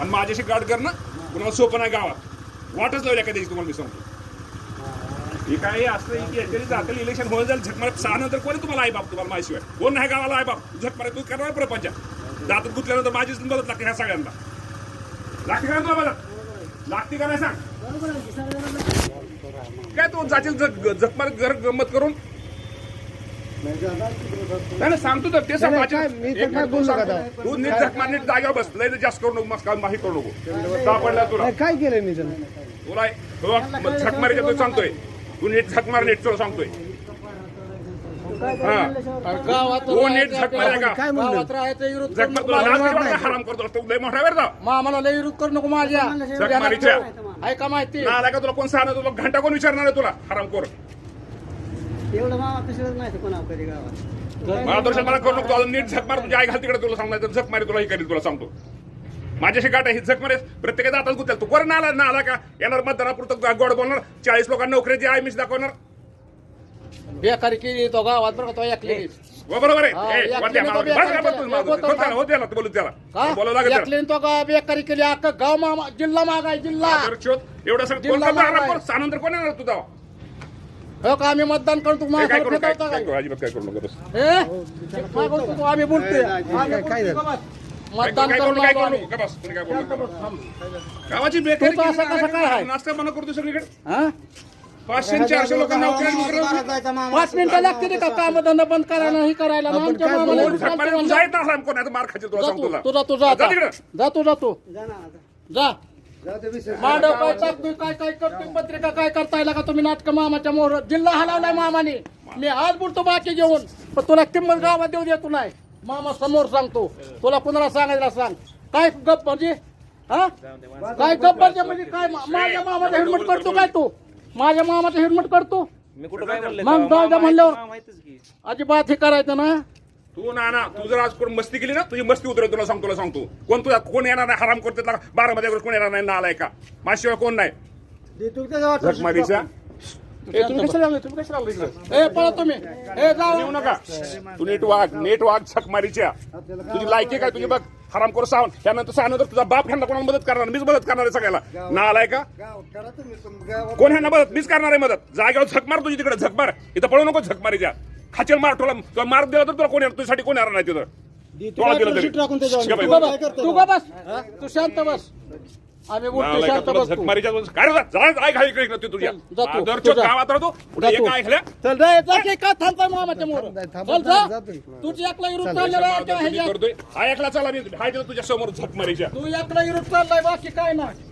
आणि माझ्याशी गाठ करणं कुणाला सोपं नाही गावात. वाटच लावल्या का त्याची तुम्हाला मी सांगतो. हे काय असं आहे की याच्याने जातील इलेक्शन होऊन जाईल झकमार सहा नंतर कोणी तुम्हाला आई बाप तुम्हाला माहितीशिवाय कोण नाही गावाला आई बाप? झकमार तू करणार प्रपंच दातात गुतल्यानंतर माझीच मदत लागते ह्या सगळ्यांना. लागते का तुला मदत? लागते का नाही सांग? काय तू जातील झक झकमार घर गंमत करून नाही नाही, सांगतो तर ते सांग नाही, माझ्या- काय, मी तर एक काय मिनिट बोललो सांगतो. का आता? तू नीट झक मार नीट जागेवर बस. लय जास्त करू नको मस्त माही करू नको. सापडला तुला. नाही, काय केलं मी त्यानं तुला मग झक मारायचं तू सांगतोय. तू नीट झक मार नीट तुला सांगतोय. हा. गावात हो नीट झक मार का काय म्हणलं? गावात राहायचं विरोध झक मार तुला लाज वाटते का? हराम करतो? तू लय मोठा वेळ मामाला लय विरोध करू नको माझ्या. झक मारीच्या ऐका माहिती. ना आला का तुला कोण सांगणार? तुला घंटा कोण विचारणार आहे तुला? हराम कोर. एवढं मामा पिसळत नाही कोणा कधी गावात? मार्गदर्शन मला करू नको तू अजून नीट झक मार तुझ्या आई घाल तिकडे तुला सांगणार तर झक मारी तुला हे करील तुला सांगतो. माझ्याशी गाठ आहे ही झक मारे प्रत्येकाचा हातात गुतेल. तू कोण ना आला ना आला का? येणार मतदानापुरतं गोड बोलणार चाळीस लोकांना नोकरीची आई मिस दाखवणार. बेकारी केली तो गावात बरं का तो ऐकली हो, बरोबर हा, आहे. तो बेकार केली. हो बेकारी केली अख्खं गाव मामा जिल्हा मागाय जिल्हा. एवढं सगळं कोण कोण येणार तुझा? हो का आम्ही मतदान करतो काय करू काय करू अजिबात काय करू नका बस हे? आम्ही बोलतोय मतदान काय करू करून काय आलो करू आम्ही. नका बस तुम्ही काय बोलू नका. गावाची बेकारी तू तर असं कसं काय आहे? नाश्ता बंद करतो सगळीकडे हा? पाचशे आणि चारशे लोकांना नोकऱ्या नोकऱ्या पाच मिनिटं लागते का काम धंदा बंद करायला हे करायला मग आमच्या काय मामाला बोलू? एवढं चालतं झकमारी म्हणलं. तुझा येत नसला कोण आहे तर मार खातील तुला जा सांगतो तू तुला तुझा तुझा जा तिकडं. जा तू जा तू जा मांडव काय काय काय करतोय? पत्रिका काय करताय? का तुम्ही नाटक मामाच्या मोहर जिल्हा हलवलाय मामाने. मी आज बोलतो बाकी घेऊन. पण तुला किंमत गावात देऊ देतो नाही. मामा समोर सांगतो. तुला कुणाला सांगायला सांग. काय गप म्हणजे? हा? काय गप म्हणजे? म्हणजे काय माझ्या मामाचा हेल्मेट करतो काय तू? माझ्या मामाचा हेल्मेट करतो? मग जाऊ द्या म्हणल्यावर. अजिबात हे करायचं ना. तू ना ना तू जर आज कोण मस्ती केली ना तुझी मस्ती उतरेल तुला सांगतो तुला सांगतो. कोण तुझा कोण येणार नाही हराम करते बारा मध्ये कोण येणार नाही नालाय का? माझ्याशिवाय कोण नाही. देतो का गावात झकमारीचा ए, तुम्ही कशाला आले? तुम्ही कशाला आले इकडे? ए पळा तुम्ही. ए जाऊ येऊ नका. तू नीट वाघ नीट वाघ झकमारीच्या तुझी लायकी काय तुझी बघ. हराम करू सावण त्यानंतर त्यानंतर तुझा बाप ह्यांना कोणाला मदत करणार मीच मदत करणार आहे सगळ्याला. ना आलाय का? कोण ह्यांना मदत? मीच करणार आहे मदत. जागेवर झक मार तुझी तिकडे झक मार. इथं पळू नको झक मारीच्या. खाचेल मार तुला तुला मार दिला तर तुला कोण येणार? तुझ्यासाठी कोण येणार नाही तिथं? तुला दिलं तरी. तू आहे. का बस तू का बस. तू शांत बस. आम्ही बोलतो नालायका, शांत तुला बस झक तू. मारीच्या दोन- काय रे जा, जा, जा, घाई इकडे इकडे तुझ्या. जा तू, दरच्या तू जा. गावात राहतो. पुढे जा एक तू. ऐकल्या चल रे जा की का थांबताय मामाच्या मोर थांबा, चल जा. जा तुम्ही. तुझी एकला विरुद्ध चाललेला आहे का ह्याच्यात? करतोय हा एकला चला मी. हाय दिलं तुझ्या समोर झक मारीच्या तू एकला विरुद्ध चाललाय बाकी काय नाही.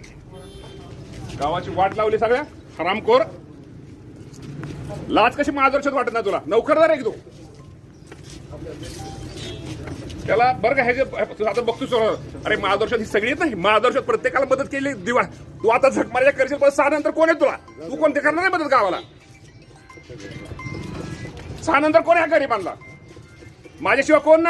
गावाची वाट लावली सगळ्या? हरामखोर. लाज कशी मार्गदर्शक वाटत नाही तुला? नौकरदार आहे तू त्याला बरं का ह्याचे आता बघतोस अरे मार्गदर्शक ही सगळी नाही. ना प्रत्येकाला मदत केली दिवा तू आता झट मारायला करशील पण सहा नंतर कोण आहे तुला? तू कोणते करणार नाही मदत गावाला? सहा नंतर कोण आहे गरीबांना? माझ्याशिवाय कोण नाही.